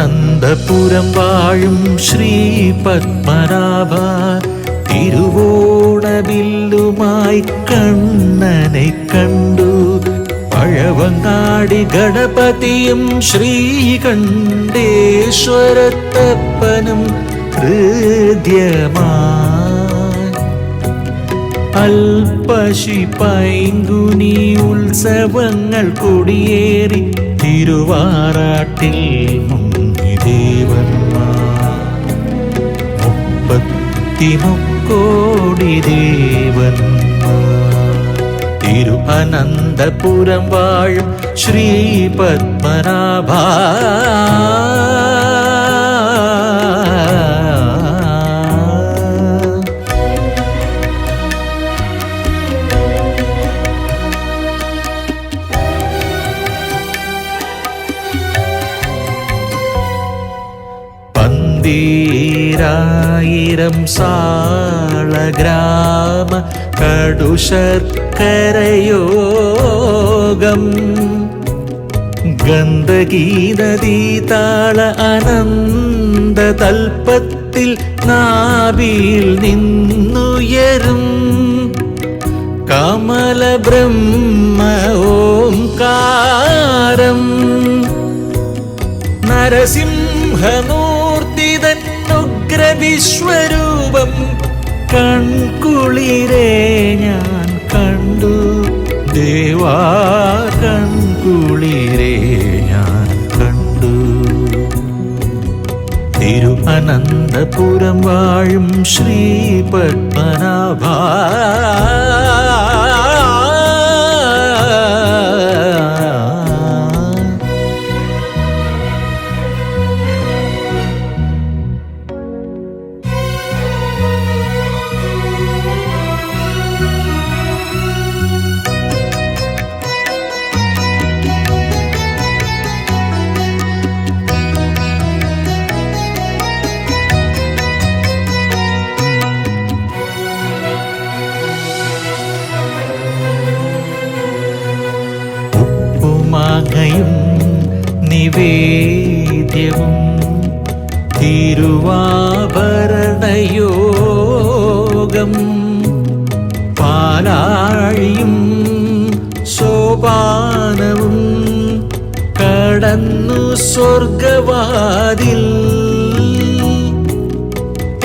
തിരുവനന്തപുരം വാഴും ശ്രീ പത്മനാഭ തിരുവോണവില്ലുമായി കണ്ണനെ കണ്ടു പഴവങ്ങാടി ഗണപതിയും ശ്രീകണ്ഠേശ്വരത്തപ്പനും ഹൃദ്യമായി അൽപശി പൈങ്കുനി ഉത്സവങ്ങൾ കൊടിയേറി തിരുവാറാട്ടിൽ മുപ്പത്തിമുക്കോടി ദേവൻ. തിരു അനന്തപുരം വാഴും ശ്രീ പത്മനാഭ. പന്തീരായിരം സാളഗ്രാമ കടുശർക്കരയോഗം. ഗന്ധകീ നദീതാള അനന്ത തൽപ്പത്തിൽ നാഭിയിൽ നിന്നുയരും കമല ബ്രഹ്മ ഓംകാരം നരസിംഹമൂർത്തിതന്നുഗ്രവിശ്വരൂപം കൺകുളിരെ ഞാൻ കണ്ടു. ദേവാ കൺകുളിരെ ഞാൻ കണ്ടു. തിരു അനന്തപുരം വാഴും ശ്രീ ഉപ്പുമാങ്ങയും നിവേദ്യവും തിരുവാഭരണയോഗം പാലാഴിയും സോപാനവും കടന്നു സ്വർഗവാതിൽ.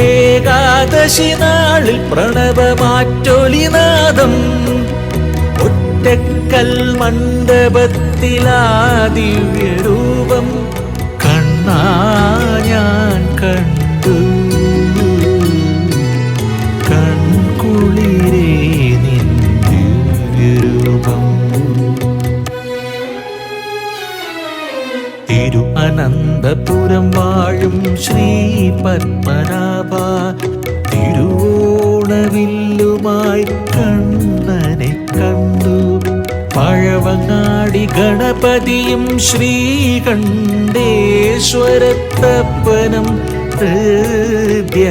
ഏകാദശി നാളിൽ പ്രണവമാറ്റൊലിനാദം ഒറ്റക്കൽ മണ്ഡപത്തിലാ ദിവ്യരൂപം കണ്ണാ ഞാൻ കണ്ടു. കൺകുളിരേ തിരു അനന്തപുരം വാഴും ശ്രീ പത്മനാഭ തിരുവോണവില്ലുമായി കണ്ണനെ കണ്ടു. പഴവങ്ങാടി ഗണപതിയും ശ്രീകണ്ഠേശ്വരത്തപ്പനും ഹൃദ്യമായി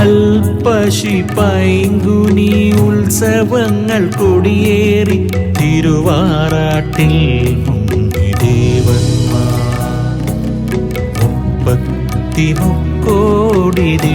അൽപശി പൈങ്കുനി ഉത്സവങ്ങൾ കൊടിയേറി തിരുവാറാട്ടിൽ ദേവന്മാ മുപ്പത്തിമുക്കോടി ദേവന്മാർ